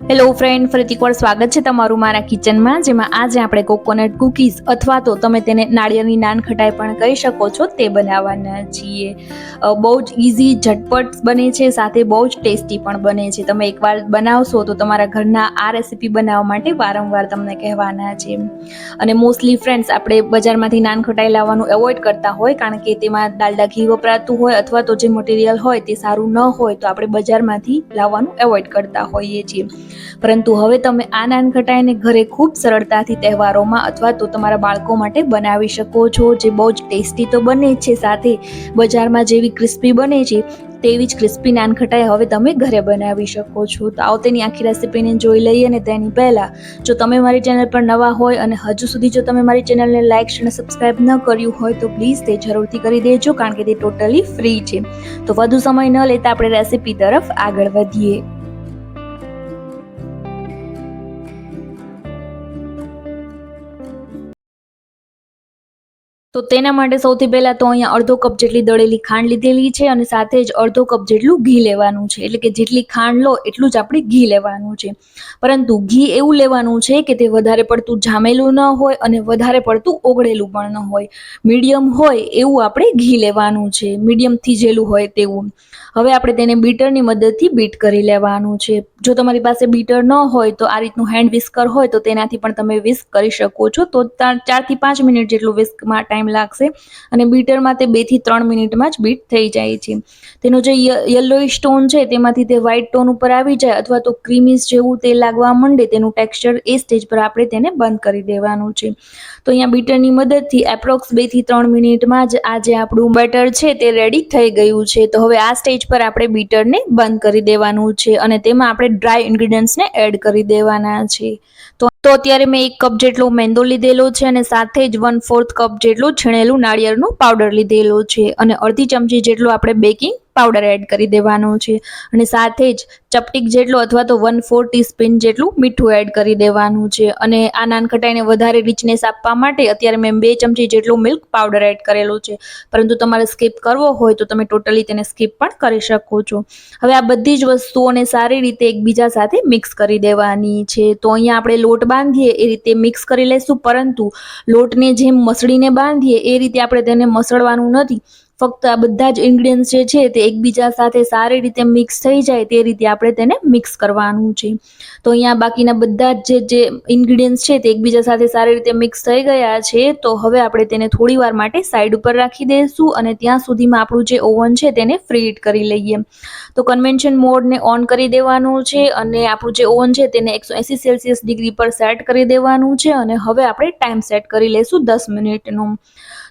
Hello friend ફરીથી એકવાર સ્વાગત છે તમારું મારા કિચનમાં જેમાં આજે આપણે કોકોનટ કુકીઝ અથવા તો તમે તેને નાળિયેરની નાન ખટાઈ પણ કહી શકો છો, તે બનાવવાના છીએ. બહુ જ ઇઝી ઝટપટ બને છે, સાથે બહુ જ ટેસ્ટી પણ બને છે. તમે એકવાર બનાવશો તો તમારા ઘરના આ રેસીપી બનાવવા માટે વારંવાર તમને કહેવાના છે. અને મોસ્ટલી ફ્રેન્ડ્સ આપણે બજારમાંથી નાન ખટાઈ લાવવાનું એવોઇડ કરતા હોય, કારણ કે તેમાં ડાલડા ઘી વપરાતું હોય, અથવા તો જે મટીરિયલ હોય તે સારું ન હોય, તો આપણે બજારમાંથી લાવવાનું એવોઇડ કરતા હોઈએ છીએ. પરંતુ હવે તમે આ નાનખટાઈને ઘરે ખૂબ સરળતાથી તહેવારોમાં અથવા તો તમારા બાળકો માટે બનાવી શકો છો, જે બહુ જ ટેસ્ટી તો બને છે, સાથે બજારમાં જેવી ક્રિસ્પી બને છે, તેવી જ ક્રિસ્પી નાનખટાઈ હવે તમે ઘરે બનાવી શકો છો. તો આવો તેની આખી રેસીપીને જોઈ લઈએ અને તેની પહેલાં, જો તમે મારી ચેનલ પર નવા હોય અને હજુ સુધી જો તમે મારી ચેનલને લાઇક અને સબસ્ક્રાઇબ ન કર્યું હોય તો પ્લીઝ તે જરૂરથી કરી દેજો, કારણ કે તે ટોટલી ફ્રી છે. તો વધુ સમય ન લેતા આપણે રેસીપી તરફ આગળ વધીએ. તો તેના માટે સૌથી પહેલાં તો અહીંયા અડધો કપ જેટલી દળેલી ખાંડ લીધેલી છે અને સાથે જ અડધો કપ જેટલું ઘી લેવાનું છે. એટલે કે જેટલી ખાંડ લો એટલું જ આપણે ઘી લેવાનું છે. પરંતુ ઘી એવું લેવાનું છે કે તે વધારે પડતું જામેલું ન હોય અને વધારે પડતું ઓગળેલું પણ ન હોય. મીડિયમ હોય એવું આપણે ઘી લેવાનું છે. મીડિયમ થીજેલું હોય તેવું. હવે આપણે તેને બીટરની મદદથી બીટ કરી લેવાનું છે. જો તમારી પાસે બીટર ન હોય તો આ રીતનું હેન્ડ વિસ્કર હોય તો તેનાથી પણ તમે વિસ્ક કરી શકો છો. તો ચારથી પાંચ મિનિટ જેટલું વિસ્કમાં ટાઈમ લાગશે અને બીટરમાં તે બેથી ત્રણ મિનિટમાં જ બીટ થઈ જાય છે. તેનો જે યલો સ્ટોન છે તેમાંથી તે વ્હાઇટ ટોન ઉપર આવી જાય અથવા તો ક્રીમીસ જેવું તે લાગવા માંડે તેનું ટેક્સચર એ સ્ટેજ પર આપણે તેને બંધ કરી દેવાનું છે. તો અહીંયા બીટરની મદદથી એપ્રોક્સ બેથી ત્રણ મિનિટમાં જ આ જે આપણું બેટર છે તે રેડી થઈ ગયું છે. તો હવે આ સ્ટેજ પર આપણે બીટરને બંધ કરી દેવાનું છે અને તેમાં આપણે ડ્રાય ઇન્ગ્રીડિયન્ટ્સને એડ કરી દેવાના છે. તો તો અત્યારે મેં એક કપ જેટલો મેંદો લીધેલો છે અને સાથે જ વન ફોર્થ કપ જેટલું છીણેલું નાળિયેરનું પાવડર લીધેલો છે અને અડધી ચમચી જેટલું આપણે બેકિંગ પાવડર એડ કરી દેવાનો છે. અને સાથે જ ચપટીક જેટલું અથવા તો વન ફોર ટીસ્પૂન જેટલું મીઠું એડ કરી દેવાનું છે. અને આ નાન ખટાઈને વધારે રિચનેસ આપવા માટે અત્યારે મેં બે ચમચી જેટલું મિલ્ક પાવડર એડ કરેલો છે. પરંતુ તમારે સ્કીપ કરવો હોય તો તમે ટોટલી તેને સ્કીપ પણ કરી શકો છો. હવે આ બધી જ વસ્તુઓને સારી રીતે એકબીજા સાથે મિક્સ કરી દેવાની છે. તો અહીંયા આપણે લોટ બાંધીએ એ રીતે મિક્સ કરી લેશું. પરંતુ લોટને જેમ મસળીને બાંધીએ એ રીતે આપણે તેને મસળવાનું નથી. ફક્ત આ બધા જ ઇન્ગ્રીડિયન્ટ્સ જે છે તે એકબીજા સાથે સારી રીતે મિક્સ થઈ જાય તે રીતે આપણે તેને મિક્સ કરવાનું છે. તો અહીંયા બાકીના બધા જ જે જે ઇન્ગ્રીડિયન્ટ્સ છે તે એકબીજા સાથે સારી રીતે મિક્સ થઈ ગયા છે, તો હવે આપણે તેને થોડી વાર માટે સાઈડ ઉપર રાખી દઈશું અને ત્યાં સુધીમાં આપણું જે ઓવન છે તેને ફ્રી હીટ કરી લઈએ. તો કન્વેન્શન મોડને ઓન કરી દેવાનું છે અને આપણું જે ઓવન છે તેને એકસો એંસી સેલ્સિયસ ડિગ્રી પર સેટ કરી દેવાનું છે અને હવે આપણે ટાઈમ સેટ કરી લઈશું દસ મિનિટનો.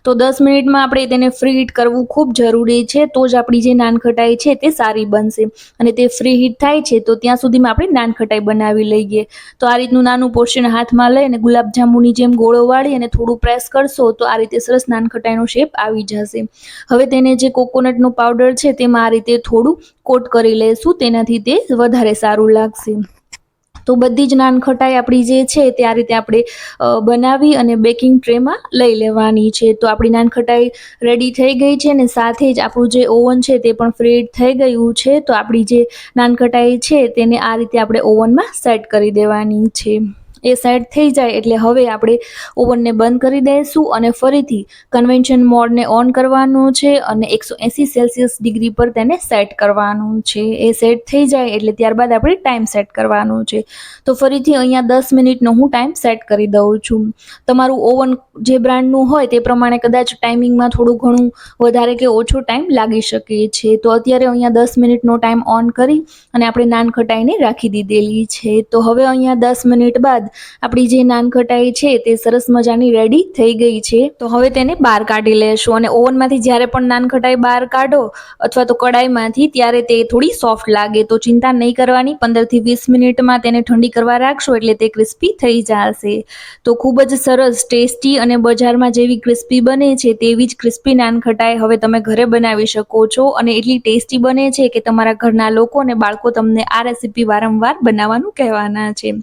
તો દસ મિનિટમાં આપણે તેને ફ્રી હીટ કરવું ખૂબ જરૂરી છે, તો જ આપણી જે નાનખટાઈ છે તે સારી બનશે. અને તે ફ્રી હીટ થાય છે, તો ત્યાં સુધીમાં આપણે નાનખટાઈ બનાવી લઈએ. તો આ રીતનું નાનું પોર્શન હાથમાં લઈને ગુલાબજાંબુની જેમ ગોળો વાળી અને થોડું પ્રેસ કરશો, તો આ રીતે સરસ નાનખટાઈનો શેપ આવી જશે. હવે તેને જે કોકોનટનો પાવડર છે તેમાં આ રીતે થોડું કોટ કરી લેશું તેનાથી તે વધારે સારું લાગશે. તો બધી જ નાન ખટાઈ આપણી જે છે તે આ રીતે આપણે બનાવી અને બેકિંગ ટ્રેમાં લઈ લેવાની છે. તો આપણી નાન ખટાઈ રેડી થઈ ગઈ છે અને સાથે જ આપણું જે ઓવન છે તે પણ ફ્રીડ થઈ ગયું છે. તો આપણી જે નાન ખટાઈ છે તેને આ રીતે આપણે ઓવનમાં સેટ કરી દેવાની છે. એ સેટ થઈ જાય એટલે હવે આપણે ઓવનને બંધ કરી દઈશું અને ફરીથી કન્વેન્શન મોડને ઓન કરવાનું છે અને એકસો એંસી સેલ્સિયસ ડિગ્રી પર તેને સેટ કરવાનું છે. એ સેટ થઈ જાય એટલે ત્યારબાદ આપણે ટાઈમ સેટ કરવાનું છે. તો ફરીથી અહીંયા દસ મિનિટનો હું ટાઈમ સેટ કરી દઉં છું. તમારું ઓવન જે બ્રાન્ડનું હોય તે પ્રમાણે કદાચ ટાઈમિંગમાં થોડું ઘણું વધારે કે ઓછો ટાઈમ લાગી શકે છે. તો અત્યારે અહીંયા દસ મિનિટનો ટાઈમ ઓન કરી અને આપણે નાન ખટાઈને રાખી દીધેલી છે. તો હવે અહીંયા દસ મિનિટ બાદ આપણી જે નાન ખટાઈ છે તે સરસ મજાની રેડી થઈ ગઈ છે. તો હવે તેને બહાર કાઢી લેશું અને ઓવનમાંથી જ્યારે પણ નાન ખટાઈ બહાર કાઢો અથવા તો કડાઈમાંથી ત્યારે તે થોડી સોફ્ટ લાગે. તો ચિંતા નહીં કરવાની, પંદરથી વીસ મિનિટમાં તેને ઠંડી કરવા રાખશો એટલે તે ક્રિસ્પી થઈ જશે. તો ખૂબ જ સરસ, ટેસ્ટી અને બજારમાં જેવી ક્રિસ્પી બને છે તેવી જ ક્રિસ્પી નાન ખટાઈ હવે તમે ઘરે બનાવી શકો છો અને એટલી ટેસ્ટી બને છે કે તમારા ઘરના લોકો અને બાળકો તમને આ રેસીપી વારંવાર બનાવવાનું કહેવાના છે.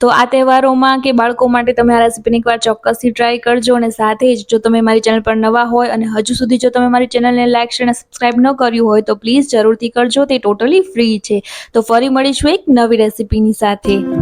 તો આ તે તહેવારોમાં કે બાળકો માટે તમે આ રેસીપીને એકવાર ચોક્કસથી ટ્રાય કરજો અને સાથે જ જો તમે મારી ચેનલ પર નવા હોય અને હજુ સુધી જો તમે મારી ચેનલને લાઈક શેર અને સબસ્ક્રાઇબ ન કર્યું હોય તો પ્લીઝ જરૂરથી કરજો. તે ટોટલી ફ્રી છે. તો ફરી મળીશું એક નવી રેસીપીની સાથે.